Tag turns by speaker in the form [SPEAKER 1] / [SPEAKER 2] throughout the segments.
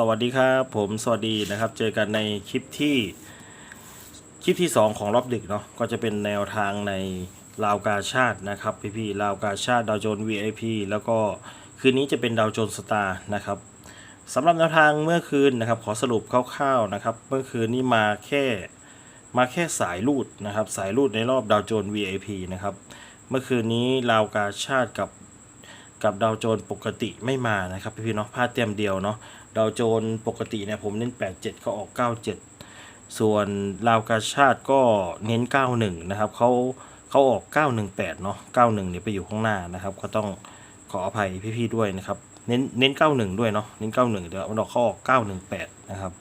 [SPEAKER 1] สวัสดีครับผมสวัสดีนะครับ เจอกันในคลิปที่คลิปที่ 2 ของรอบดึกเนาะก็จะเป็นแนวทางในลาวกาชาตินะครับพี่พี่ๆลาวกาชาติดาวโจน VIP แล้วก็คืนนี้จะเป็นดาวโจนสตาร์นะครับสำหรับแนวทางเมื่อคืนนะครับ ขอสรุปคร่าวๆนะครับ เมื่อคืนนี้มาแค่มาแค่สายรูดนะครับ สายรูดในรอบดาวโจน VIP นะครับเมื่อคืนนี้ลาวกาชาติกับ กับดาวโจนปกติไม่มานะครับพี่ๆเนาะพลาดเต็มเดียวเนาะดาวโจนปกติเนี่ยผมเน้น 87ก็ออก 97 ส่วนลาวกาชาติก็เน้น 91 นะครับเขาเขาออก 918 เนาะ91เนี่ยไปอยู่ข้างหน้านะครับ ก็ต้องขออภัยพี่ๆด้วยนะครับเน้นเน้น 91 ด้วยเนาะเน้น 91 เดี๋ยวมันออกเขาออก 918 นะครับ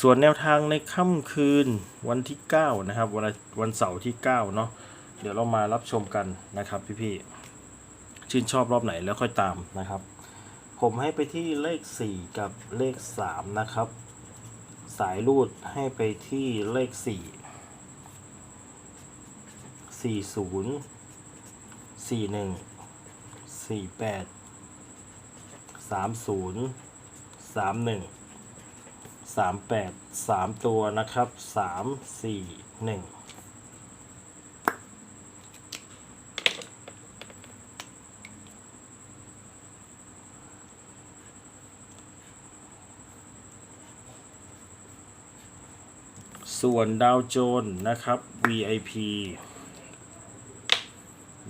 [SPEAKER 1] ส่วนแนวทางในค่ำคืนวันที่ 9 นะครับวันวันเสาร์ที่ 9 เนาะเดี๋ยวเรามารับชมกันนะครับพี่ๆ ชื่นชอบรอบไหนแล้วค่อยตามนะครับ ผมให้ไปที่เลข 4 กับเลข 3 นะครับ สายรูดให้ไปที่เลข 4 40 41 48 30 31 38 3 ตัวนะครับ 3 4 1 ส่วนดาวโจนนะครับ VIP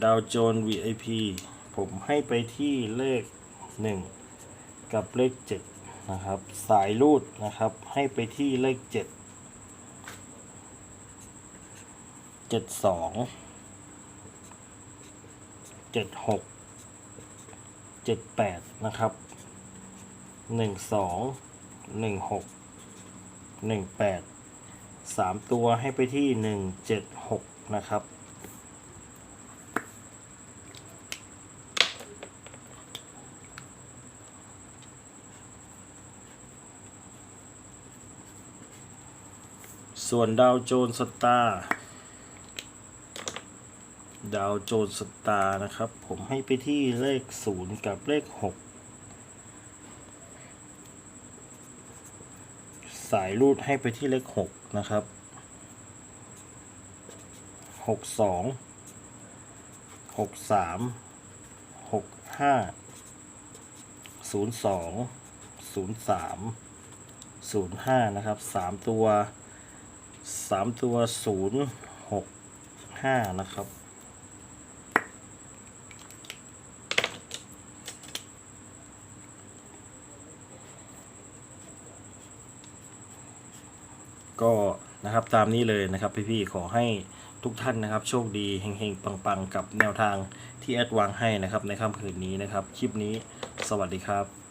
[SPEAKER 1] ดาวโจน VIP ผมให้ไปที่เลข 1 กับเลข 7 นะครับ สายรูดนะครับ ให้ไปที่เลข 7 72 76 78 นะครับ 12 16 18 สามตัวให้ไปที่หนึ่งเจ็ดหกนะครับ ส่วนดาวโจนสตาร์ดาวโจนสตาร์นะครับ ผมให้ไปที่เลข 0 กับเลข 6 สายรูดให้ไปที่เลขหกนะครับหกสองหกสามหกห้าศูนย์สองศูนย์สามศูนย์ห้านะครับสามตัวสามตัวศูนย์หกห้านะครับ ก็นะครับตามนี้เลยนะครับพี่ๆขอให้ทุกท่านนะครับ โชคดีเฮงๆปังๆ กับแนวทางที่แอดวางให้นะครับในค่ำคืนนี้นะครับ คลิปนี้สวัสดีครับ